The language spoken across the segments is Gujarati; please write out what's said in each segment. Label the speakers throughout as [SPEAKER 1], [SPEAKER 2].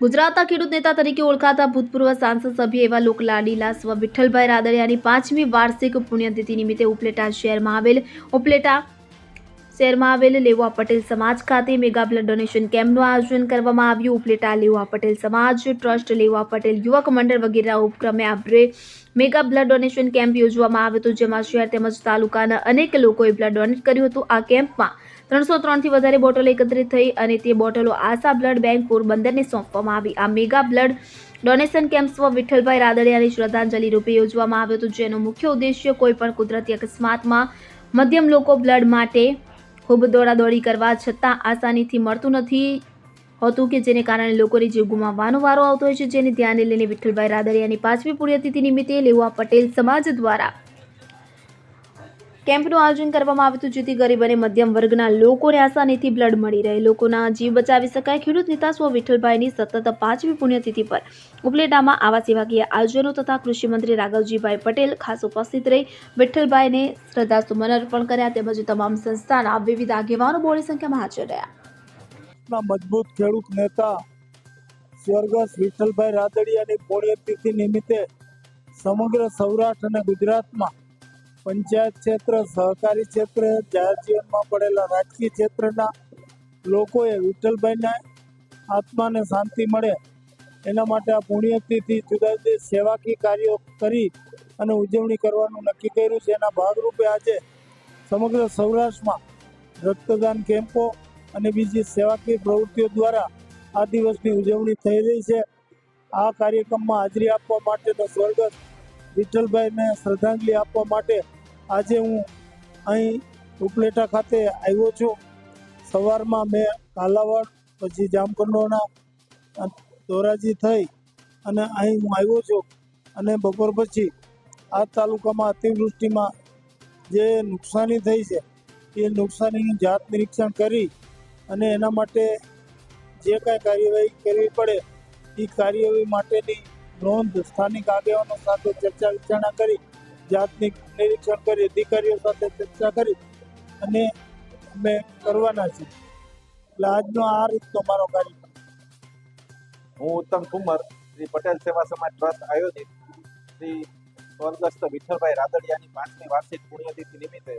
[SPEAKER 1] ગુજરાતના ખેડૂત નેતા તરીકે ઓળખાતા ભૂતપૂર્વ સાંસદ સભ્ય એવા લોકલાડીલા સ્વ વિઠ્ઠલભાઈ રાદડિયાની પાંચમી વાર્ષિક પુણ્યતિથિ નિમિત્તે ઉપલેટા શહેરમાં આવેલ ઉપલેટા શહેરમાં આવેલ લેવા પટેલ સમાજ ખાતે મેગા બ્લડ ડોનેશન કેમ્પનું આયોજન કરવામાં આવ્યું. ઉપલેટા લેવા પટેલ સમાજ ટ્રસ્ટ, લેવા પટેલ યુવક મંડળ વગેરેના ઉપક્રમે આભરે મેગા બ્લડ ડોનેશન કેમ્પ યોજવામાં આવ્યો હતો, જેમાં શહેર તેમજ તાલુકાના અનેક લોકોએ બ્લડ ડોનેટ કર્યું હતું. આ કેમ્પમાં ત્રણસો ત્રણથી વધારે બોટલો એકત્રિત થઈ અને તે બોટલો આશા બ્લડ બેંક પોરબંદરને સોંપવામાં આવી. આ મેગા બ્લડ ડોનેશન કેમ્પ સ્વ વિઠ્ઠલભાઈ રાદડિયાની શ્રદ્ધાંજલિ રૂપે યોજવામાં આવ્યો હતો, જેનો મુખ્ય ઉદ્દેશ્ય કોઈ પણ કુદરતી અકસ્માતમાં મધ્યમ લોકો બ્લડ માટે ખૂબ દોડાદોડી કરવા છતાં આસાનીથી મળતું નથી હોતું કે જેને કારણે લોકોને જીવ ગુમાવવાનો વારો આવતો હોય છે. જેને ધ્યાને લઈને વિઠ્ઠલભાઈ રાદડિયાની પાંચમી પુણ્યતિથિ નિમિત્તે લેવા પટેલ સમાજ દ્વારા કેમ્પનું આયોજન કરવામાં આવ્યું હતું, જેથી ગરીબ અને મધ્યમ વર્ગના લોકોને આસાનીથી બ્લડ મળી રહે. લોકોના જીવ બચાવી શકાય. ખેડૂત નેતા સ્વ વિઠ્ઠલભાઈની સતત પાંચમી પુણ્યતિથિ પર ઉપલેટામાં આવા સેવાકીય આયોજનો તથા કૃષિમંત્રી રાઘવજીભાઈ પટેલ ખાસ ઉપસ્થિત રહી વિઠ્ઠલભાઈને શ્રદ્ધાસુમન અર્પણ કર્યા. તેમજ તમામ સંસ્થાના વિવિધ આગેવાનો બહોળી સંખ્યામાં હાજર રહ્યા.
[SPEAKER 2] મજબૂત ખેડૂત નેતા સ્વર્ગસ્થ વિઠ્ઠલભાઈ રાદડિયાની પુણ્યતિથિ નિમિત્તે સમગ્ર સૌરાષ્ટ્ર અને ગુજરાતમાં પંચાયત ક્ષેત્ર, સહકારી ક્ષેત્ર જાહેર જીવનમાં પડેલા રાજકીય ક્ષેત્રના લોકોએ વિઠ્ઠલભાઈના આત્માને શાંતિ મળે. એના માટે આ પુણ્યતિથિ જુદા જુદા સેવાકીય કાર્યો કરી અને ઉજવણી કરવાનું નક્કી કર્યું છે. એના ભાગરૂપે આજે સમગ્ર સૌરાષ્ટ્રમાં રક્તદાન કેમ્પો અને બીજી સેવાકીય પ્રવૃત્તિઓ દ્વારા આ દિવસની ઉજવણી થઈ રહી છે. આ કાર્યક્રમમાં હાજરી આપવા માટે તો સ્વર્ગસ્થ વિઠ્ઠલભાઈને શ્રદ્ધાંજલિ આપવા માટે આજે હું અહીં ઉપલેટા ખાતે આવ્યો છું. સવારમાં મેં કાલાવાડ, પછી જામકંડોરણા ધોરાજી થઈ અને અહીં હું આવ્યો છું અને બપોર પછી આ તાલુકામાં અતિવૃષ્ટિમાં જે નુકસાની થઈ છે, એ નુકસાનીનું જાત નિરીક્ષણ કરી અને એના માટે જે કાંઈ કાર્યવાહી કરવી પડે, એ કાર્યવાહી માટેની નોંધ સ્થાનિક આગેવાનો સાથે ચર્ચા વિચારણા કરી જાતની નિરીક્ષણ કરી, અધિકારીઓ સાથે ચર્ચા કરી અને અમે કરવાના છીએ. એટલે આજનો આ રીતનો મારો કાર્યક્રમ.
[SPEAKER 3] હું ઉત્તમ કુમાર, શ્રી પટેલ સેવા સમાજ ટ્રસ્ટ આયોજિત શ્રી સ્વર્ગસ્થ વિઠ્ઠલભાઈ રાદડિયાની પાંચમી વાર્ષિક પુણ્યતિથિ નિમિત્તે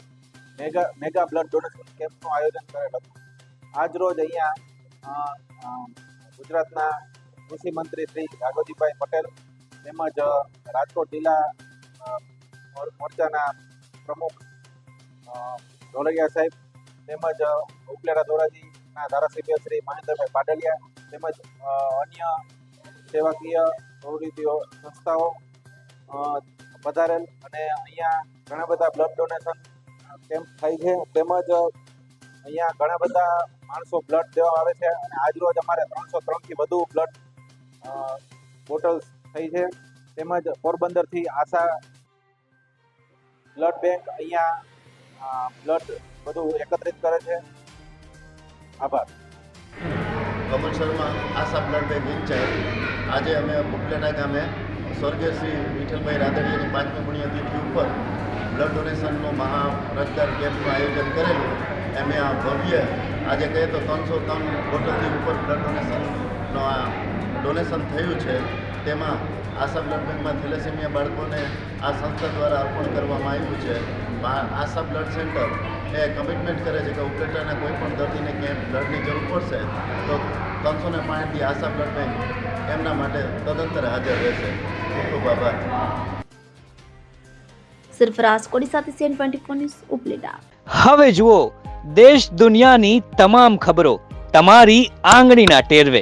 [SPEAKER 3] મેગા મેગા બ્લડ ડોનેશન કેમ્પનું આયોજન કરેલ હતું. આજ રોજ અહીંયા ગુજરાતના કૃષિ મંત્રી શ્રી રાઘોજીભાઈ પટેલ તેમજ રાજકોટ જિલ્લા મોરચાના પ્રમુખ ઢોલરિયા સાહેબ, તેમજ ઉપલેટા ધોરાજીના ધારાસભ્ય શ્રી મહેન્દ્રભાઈ પાડલિયા, તેમજ અન્ય સેવાકીય પ્રવૃત્તિઓ સંસ્થાઓ પધારેલ અને અહીંયા ઘણા બધા બ્લડ ડોનેશન કેમ્પ થાય છે. તેમજ, અહીંયા ઘણા બધા માણસો બ્લડ દેવા આવે છે અને આજરોજ અમારે ત્રણસો ત્રણથી વધુ બ્લડ બોટલ્સ થઈ છે. તેમજ પોરબંદરથી આશા બ્લડ બેંક અહીંયા બ્લડ બધું એકત્રિત કરે છે. આભાર.
[SPEAKER 4] Kamal Sharma, Asha blood bank incharge આજે અમે પુપલેટા ગામે સ્વર્ગીય શ્રી વિઠ્ઠલભાઈ રાદડિયાની પાંચમી પુણ્યતિથિ ઉપર બ્લડ ડોનેશનનું મહા રક્તદાન કેમ્પનું આયોજન કરેલું. એમે આ ભવ્ય, આજે કહીએ તો ત્રણસો ત્રણ બોટલથી ઉપર બ્લડ ડોનેશનનો આ ડોનેશન થયું છે. તેમાં આશા બ્લડ બેંકમાં થેલેસેમિયા બાળકોને આ સંસ્થા દ્વારા અર્પણ કરવામાં આવ્યું છે. આ આશા બ્લડ સેન્ટર એ કમિટમેન્ટ કરે છે કે ઉપલેટાના કોઈ પણ દર્દીને ક્યાંય બ્લડની જરૂર પડશે તો ત્રણસો ને પાંચથી આશા બ્લડ બેંક એમના માટે તદંતર હાજર રહેશે. ખૂબ ખૂબ આભાર
[SPEAKER 1] સરફરાઝ કોડી સાથે CN twenty four news Upleta
[SPEAKER 5] હવે જુઓ દેશ દુનિયાની તમામ ખબરો તમારી આંગળીના ટેરવે.